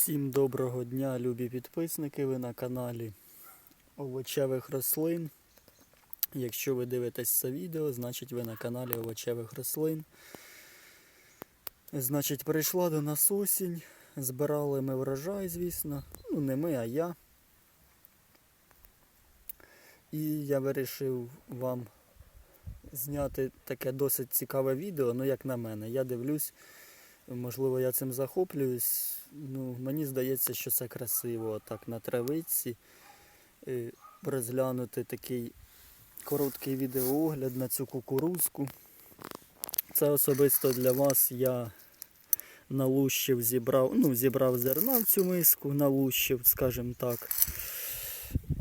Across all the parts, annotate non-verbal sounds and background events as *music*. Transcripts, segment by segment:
Всім доброго дня, любі підписники. Ви на каналі овочевих рослин. Якщо ви дивитесь це відео, значить ви на каналі овочевих рослин. Значить, прийшла до нас осінь. Збирали ми врожай, звісно. Ну, не ми, а я. І я вирішив вам зняти таке досить цікаве відео, ну як на мене. Я дивлюсь, можливо, я цим захоплююсь. Ну, мені здається, що це красиво, так на травиці. е, Розглянути такий короткий відеоогляд на цю кукурузку. Це особисто для вас я налущив, зібрав, ну, зібрав зерна в цю миску, налущив, скажімо так.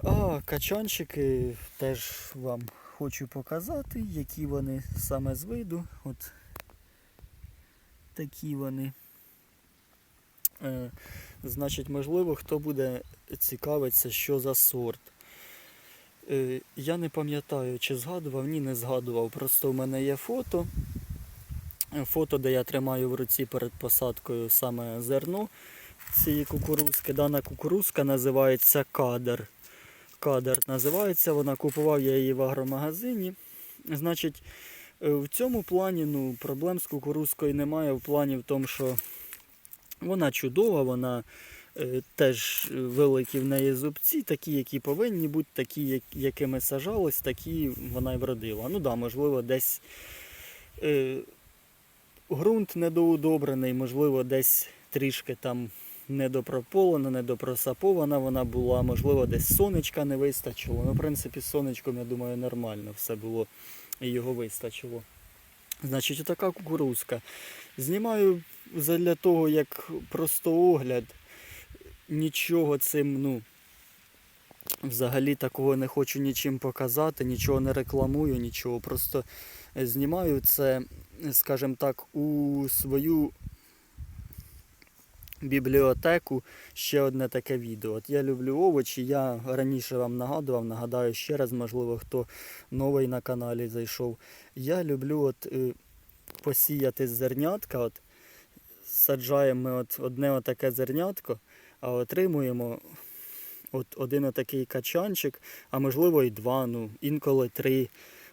А качанчики теж вам хочу показати, які вони саме з виду. От такі вони. Е, значить, можливо, хто буде цікавитися, що за сорт. Е, я не пам'ятаю, чи згадував, ні, не згадував. Просто в мене є фото. Фото, де я тримаю в руці перед посадкою саме зерно цієї кукурузки. Дана кукурузка називається кадр. Кадр називається, вона купував я її в агромагазині. Значить, в цьому плані ну, проблем з кукурузкою немає. В плані в тому, що вона чудова, вона е, теж великі в неї зубці, такі, які повинні бути, такі, як- якими сажалось, такі вона й вродила. Ну да, можливо, десь е, ґрунт недоудобрений, можливо, десь трішки там недопрополена, недопросапована вона була, можливо, десь сонечка не вистачило. Ну, в принципі, з сонечком, я думаю, нормально все було і його вистачило. Значить, отака кукурузка. Знімаю для того, як просто огляд. Нічого цим, ну, взагалі такого не хочу нічим показати, нічого не рекламую, нічого. Просто знімаю це, скажімо так, у свою бібліотеку ще одне таке відео. От я люблю овочі, я раніше вам нагадував, нагадаю ще раз, можливо, хто новий на каналі зайшов. Я люблю от е, посіяти зернятка. От, саджаємо ми от одне отаке зернятко, а отримуємо от один отакий качанчик, а можливо і два, ну, інколи три.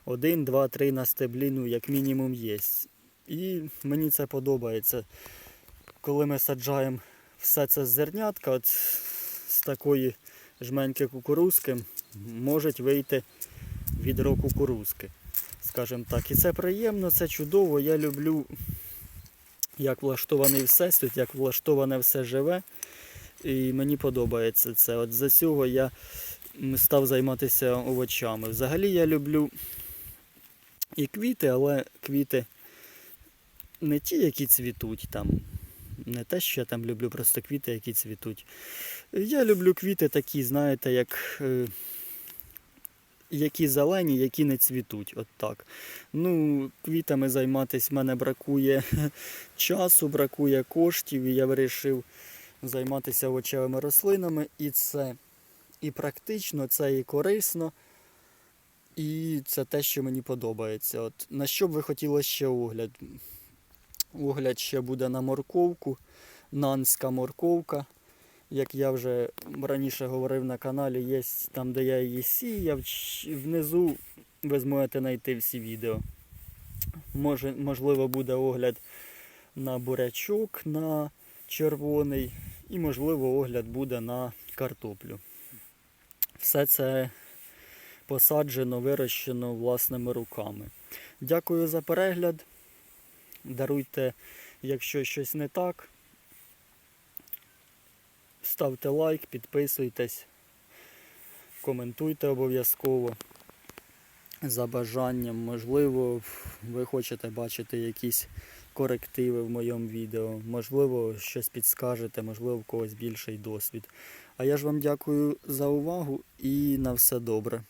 Один, два, три на стеблі, ну, як мінімум є. І мені це подобається. Коли ми саджаємо все це зернятка, от з такої жменьки кукурузки, можуть вийти відро кукурузки. Скажімо так. І це приємно, це чудово. Я люблю, як влаштований всесвіт, як влаштоване все живе. І мені подобається це. От за цього я став займатися овочами. Взагалі я люблю і квіти, але квіти не ті, які цвітуть там. Не те, що я там люблю, просто квіти, які цвітуть. Я люблю квіти такі, знаєте, як. е, Які зелені, які не цвітуть. От так. Ну, квітами займатися в мене бракує *laughs* часу, бракує коштів, і я вирішив займатися овочевими рослинами. І це і практично, це і корисно. І це те, що мені подобається. От, на що б ви хотіли ще огляд? Огляд ще буде на морковку, нанська морковка. Як я вже раніше говорив на каналі, є там, де я її сіяв. Внизу ви зможете знайти всі відео. Може, можливо, буде огляд на бурячок, на червоний, і, можливо, огляд буде на картоплю. Все це посаджено, вирощено власними руками. Дякую за перегляд. Даруйте, якщо щось не так. Ставте лайк, підписуйтесь, коментуйте обов'язково. За бажанням, можливо, ви хочете бачити якісь корективи в моєму відео, можливо, щось підскажете, можливо, в когось більший досвід. А я ж вам дякую за увагу і на все добре.